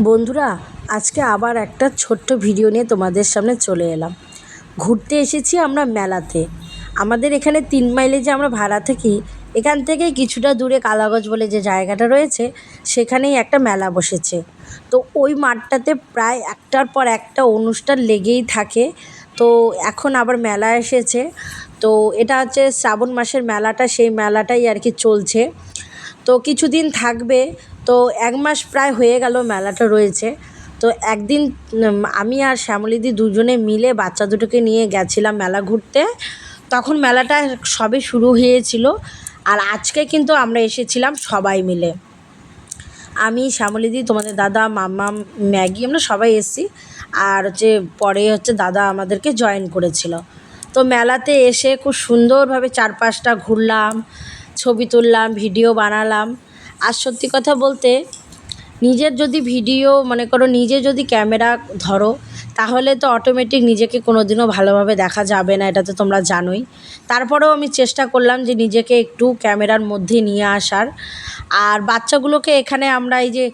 বন্ধুরা, আজকে আবার একটা ছোট্ট ভিডিও নিয়ে তোমাদের সামনে চলে এলাম। ঘুরতে এসেছি আমরা মেলাতে। আমাদের এখানে তিন মাইলে যে আমরা ভাড়া থাকি এখান থেকে কিছুটা দূরে কালাগজ বলে যে জায়গাটা রয়েছে, সেখানেই একটা মেলা বসেছে। তো ওই মাঠটাতে প্রায় একটার পর একটা অনুষ্ঠান লেগেই থাকে। তো এখন আবার মেলা এসেছে। তো এটা হচ্ছে শ্রাবণ মাসের মেলাটা, সেই মেলাটাই আর কি চলছে। তো কিছুদিন থাকবে। তো এক মাস প্রায় হয়ে গেল মেলাটা রয়েছে। তো একদিন আমি আর শ্যামলিদি দুজনে মিলে বাচ্চা দুটোকে নিয়ে গেছিলাম মেলা ঘুরতে। তখন মেলাটা সবে শুরু হয়েছিল আর আজকে কিন্তু আমরা এসেছিলাম সবাই মিলে। আমি শ্যামলিদি তোমাদের দাদা মাম্মা ম্যাগি, আমরা সবাই এসেছি। আর হচ্ছে পরে হচ্ছে দাদা আমাদেরকে জয়েন করেছিল। তো মেলাতে এসে খুব সুন্দরভাবে চারপাশটা ঘুরলাম, ছবি তুললাম ভিডিও বানালাম। আর সত্যি কথা বলতে, নিজের যদি ভিডিও, মনে করো নিজে যদি ক্যামেরা ধরো, তাহলে তো অটোমেটিক নিজেকে কোনো দিনও ভালোভাবে দেখা যাবে না, এটা তো তোমরা জানোই। তারপরেও আমি চেষ্টা করলাম যে নিজেকে একটু ক্যামেরার মধ্যে নিয়ে আসার। আর বাচ্চাগুলোকে এখানে আমরা এই যে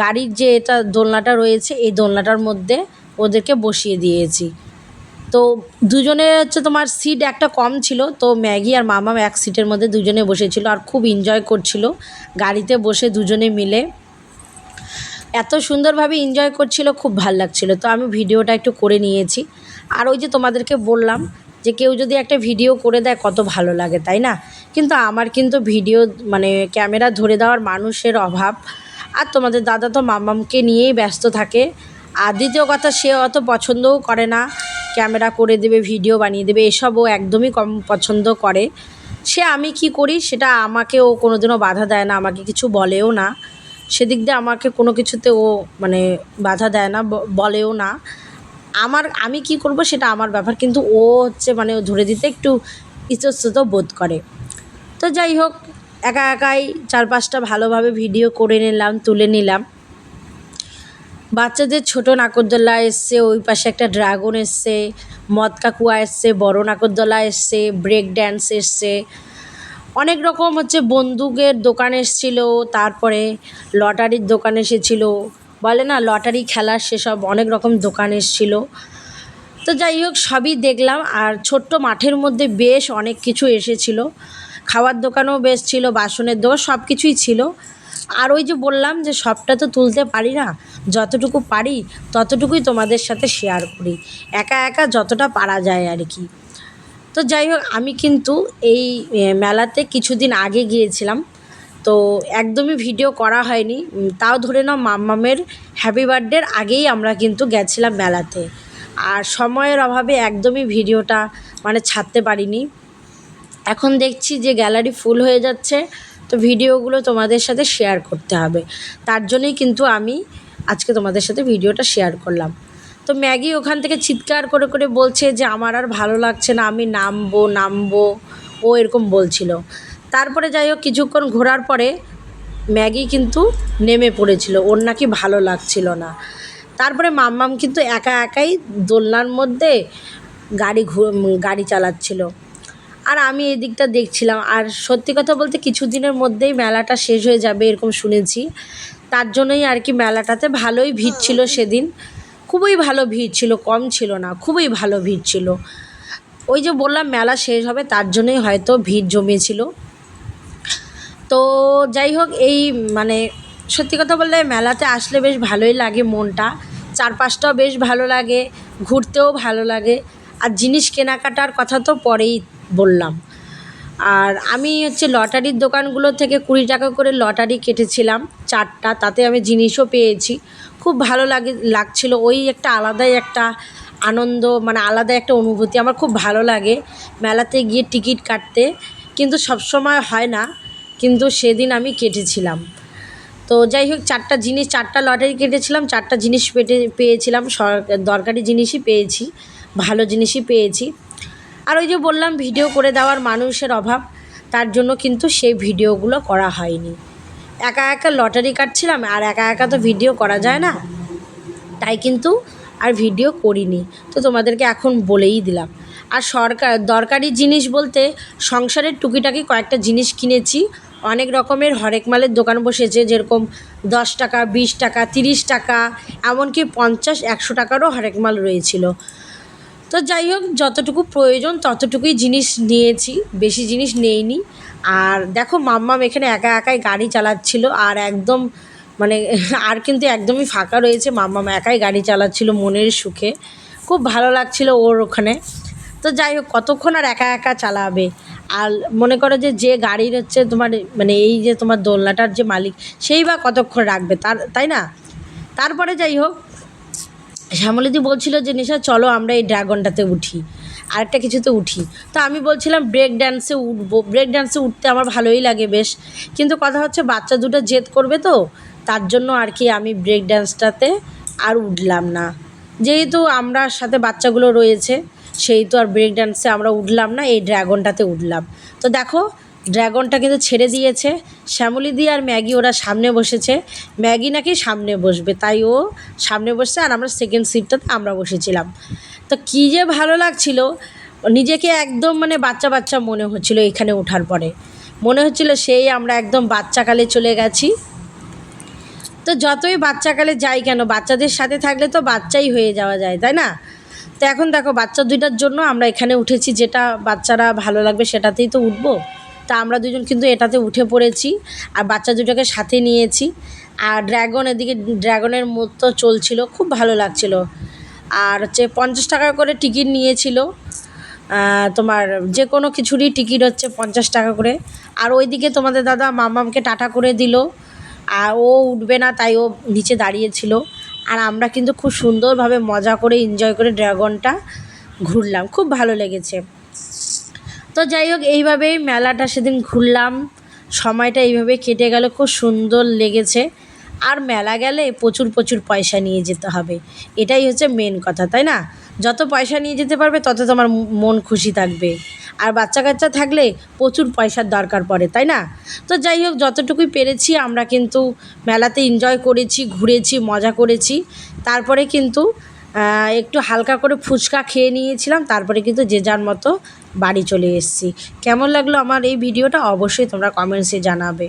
গাড়ির যে এটা দোলনাটা রয়েছে, এই দোলনাটার মধ্যে ওদেরকে বসিয়ে দিয়েছি। তো দুজনে হচ্ছে তোমার সিট একটা কম ছিল, তো ম্যাগি আর মামা এক সিটের মধ্যে দুজনে বসেছিল আর খুব এনজয় করছিল। গাড়িতে বসে দুজনে মিলে এত সুন্দরভাবে এনজয় করছিল, খুব ভালো লাগছিল। তো আমি ভিডিওটা একটু করে নিয়েছি। আর ওই যে তোমাদেরকে বললাম যে কেউ যদি একটা ভিডিও করে দেয় কত ভালো লাগে, তাই না? কিন্তু আমার কিন্তু ভিডিও মানে ক্যামেরা ধরে দেওয়ার মানুষের অভাব। আর তোমাদের দাদা তো মামামকে নিয়েই ব্যস্ত থাকে। আর দ্বিতীয় কথা সে অত পছন্দও করে না। ক্যামেরা করে দেবে, ভিডিও বানিয়ে দেবে, এসবও একদমই কম পছন্দ করে। সে আমি কি করি সেটা আমাকে ও কোনোদিনও বাধা দেয় না, আমাকে কিছু বলেও না। সেদিক দিয়ে আমাকে কোনো কিছুতে ও মানে বাধা দেয় না বলেও না। আমার, আমি কি করব সেটা আমার ব্যাপার, কিন্তু ও হচ্ছে মানে ধরে দিতে একটু ইতস্তত বোধ করে। তো যাই হোক, একা একাই চার পাঁচটা ভালোভাবে ভিডিও করে নিলাম, তুলে নিলাম। বাচ্চাদের ছোট নাকরদোলা এসছে, ওই পাশে একটা ড্রাগন এসছে, মদ কাকুয়া এসছে, বড় নাকরদোলা এসছে ব্রেক ড্যান্স এসছে। অনেক রকম হচ্ছে বন্দুকের দোকান এসেছিল, তারপরে লটারির দোকান এসেছিল। বলে না, লটারি খেলার সেসব অনেক রকম দোকান এসেছিল। তো যাই হোক, সবই দেখলাম। আর ছোট্ট মাঠের মধ্যে বেশ অনেক কিছু এসেছিল। খাওয়ার দোকানও বেশ ছিল, বাসনের দোকান সব কিছুই ছিল। আর ওই যে বললাম যে সবটা তো তুলতে পারি না, যতটুকু পারি ততটুকুই তোমাদের সাথে শেয়ার করি। একা একা যতটা পারা যায় আর কি। তো যাই হোক, আমি কিন্তু এই মেলাতে কিছুদিন আগে গিয়েছিলাম। তো একদমই ভিডিও করা হয়নি। তাও ধরে নাও মাম্মামের হ্যাপি বার্থডের আগেই আমরা কিন্তু গেছিলাম মেলাতে। আর সময়ের অভাবে একদমই ভিডিওটা মানে ছাড়তে পারিনি। এখন দেখছি যে গ্যালারি ফুল হয়ে যাচ্ছে। তো ভিডিওগুলো তোমাদের সাথে শেয়ার করতে হবে। তার জন্যই কিন্তু আমি আজকে তোমাদের সাথে ভিডিওটা শেয়ার করলাম। তো ম্যাগি ওখান থেকে চিৎকার করে করে বলছে যে, আমার আর ভালো লাগছে না, আমি নামবো নামবো। ও এরকম বলছিল। তারপরে যাই হোক, কিছুক্ষণ ঘোরার পরে ম্যাগি কিন্তু নেমে পড়েছিল, ওর নাকি ভালো লাগছিল না। তারপরে মাম্মাম কিন্তু একা একাই দোলনার মধ্যে গাড়ি গাড়ি চালাচ্ছিল। আর আমি এদিকটা দেখছিলাম। আর সত্যি কথা বলতে কিছুদিনের মধ্যেই মেলাটা শেষ হয়ে যাবে এরকম শুনেছি। তার জন্যই আর কি মেলাটাতে ভালোই ভিড় ছিল সেদিন। খুবই ভালো ভিড় ছিল, কম ছিল না, খুবই ভালো ভিড় ছিল। ওই যে বললাম, মেলা শেষ হবে, তার জন্যই হয়তো ভিড় জমিয়েছিল। তো যাই হোক, এই মানে সত্যি কথা বললে মেলাতে আসলে বেশ ভালোই লাগে মনটা। চারপাশটাও বেশ ভালো লাগে, ঘুরতেও ভালো লাগে। আর জিনিস কেনাকাটার কথা তো পরেই বললাম। আর আমি হচ্ছে লটারির দোকানগুলো থেকে কুড়ি টাকা করে লটারি কেটেছিলাম চারটা, তাতে আমি জিনিসও পেয়েছি। খুব ভালো লাগে, লাগছিল। ওই একটা আলাদাই একটা আনন্দ মানে আলাদা একটা অনুভূতি। আমার খুব ভালো লাগে মেলাতে গিয়ে টিকিট কাটতে। কিন্তু সবসময় হয় না, কিন্তু সেদিন আমি কেটেছিলাম। তো যাই হোক, চারটা জিনিস, চারটা লটারি কেটেছিলাম, চারটা জিনিস পেটে, পেয়েছিলাম। দরকারি জিনিসই পেয়েছি, ভালো জিনিসই পেয়েছি। আর ওই যে বললাম ভিডিও করে দেওয়ার মানুষের অভাব, তার জন্য কিন্তু সেই ভিডিওগুলো করা হয়নি। একা একা লটারি কাটছিলাম, আর একা একা তো ভিডিও করা যায় না। তাই কিন্তু আর ভিডিও করিনি। তো তোমাদেরকে এখন বলেই দিলাম। আর সরকার দরকারি জিনিস বলতে সংসারের টুকিটাকি কয়েকটা জিনিস কিনেছি। অনেক রকমের হরেক মালের দোকান বসেছে, যেরকম দশ টাকা, বিশ টাকা, তিরিশ টাকা, এমনকি পঞ্চাশ, একশো টাকারও হরেক মাল রয়েছিল। তো যাই হোক, যতটুকু প্রয়োজন ততটুকুই জিনিস নিয়েছি, বেশি জিনিস নেইনি। আর দেখো, মাম্মাম এখানে একা একাই গাড়ি চালাচ্ছিল আর একদম মানে আর কিন্তু একদমই ফাঁকা রয়েছে। মাম্মাম একাই গাড়ি চালাচ্ছিল মনের সুখে। খুব ভালো লাগছিল ওর ওখানে। তো যাই হোক, কতক্ষণ আর একা একা চালাবে? আর মনে করো যে যে গাড়ির হচ্ছে তোমার মানে এই যে তোমার দোলনাটার যে মালিক, সেই বা কতক্ষণ রাখবে? তার, তাই না? তারপরে যাই হোক শ্যামলিদি বলছিল যে, নিশা, চলো আমরা এই ড্রাগনটাতে উঠি। আরেকটা কিছুতে উঠি। তো আমি বলছিলাম, ব্রেক ড্যান্সে উঠবো। ব্রেক ড্যান্সে উঠতে আমার ভালোই লাগে বেশ। কিন্তু কথা হচ্ছে, বাচ্চা দুটো জেদ করবে তো, তার জন্য আর কি আমি ব্রেক ড্যান্সটাতে আর উঠলাম না। যেহেতু আমরা সাথে বাচ্চাগুলো রয়েছে, সেই তো আর ব্রেক ড্যান্সে আমরা উঠলাম না, এই ড্রাগনটাতে উঠলাম। তো দেখো ড্রাগনটা কিন্তু ছেড়ে দিয়েছে। শ্যামলিদি আর ম্যাগি ওরা সামনে বসেছে। ম্যাগি নাকি সামনে বসবে, তাই ও সামনে বসছে আর আমরা সেকেন্ড সিটটাতে আমরা বসেছিলাম। তো কী যে ভালো লাগছিল, নিজেকে একদম মানে বাচ্চা বাচ্চা মনে হচ্ছিল এখানে ওঠার পরে। মনে হচ্ছিল সেই আমরা একদম বাচ্চাকালে চলে গেছি। তো যতই বাচ্চাকালে যাই কেন, বাচ্চাদের সাথে থাকলে তো বাচ্চাই হয়ে যাওয়া যায়, তাই না? তো এখন দেখো, বাচ্চা দুইটার জন্য আমরা এখানে উঠেছি, যেটা বাচ্চারা ভালো লাগবে সেটাতেই তো উঠবো। তা আমরা দুজন কিন্তু এটাতে উঠে পড়েছি আর বাচ্চা দুটোকে সাথে নিয়েছি। আর ড্র্যাগন এদিকে ড্র্যাগনের মতো চলছিল, খুব ভালো লাগছিল। আর হচ্ছে পঞ্চাশ টাকা করে টিকিট নিয়েছিল। তোমার যে কোনো কিছুরই টিকিট হচ্ছে পঞ্চাশ টাকা করে। আর ওইদিকে তোমাদের দাদা মামামকে টাটা করে দিল। আর ও উঠবে না, তাই ও নিচে দাঁড়িয়েছিল আর আমরা কিন্তু খুব সুন্দরভাবে মজা করে এনজয় করে ড্রাগনটা ঘুরলাম। খুব ভালো লেগেছে। তো যাই হোক, এইভাবেই মেলাটা সেদিন ঘুরলাম। সময়টা এইভাবে কেটে গেল, খুব সুন্দর লেগেছে। আর মেলা গেলে প্রচুর প্রচুর পয়সা নিয়ে যেতে হবে। এটাই হচ্ছে মেন কথা, তাই না? যত পয়সা নিয়ে যেতে পারবে, তত তোমার মন খুশি থাকবে। আর বাচ্চা কাচ্চা থাকলে প্রচুর পয়সার দরকার পড়ে, তাই না? তো যাই হোক, যতটুকুই পেরেছি আমরা কিন্তু মেলাতে এনজয় করেছি, ঘুরেছি, মজা করেছি। তারপরে কিন্তু একটু হালকা করে ফুচকা খেয়ে নিয়েছিলাম, তারপরে কিন্তু যে যার মতো বাড়ি চলে এসেছি। কেমন লাগল আমার এই ভিডিওটা অবশ্যই তোমরা কমেন্টসে জানাবে।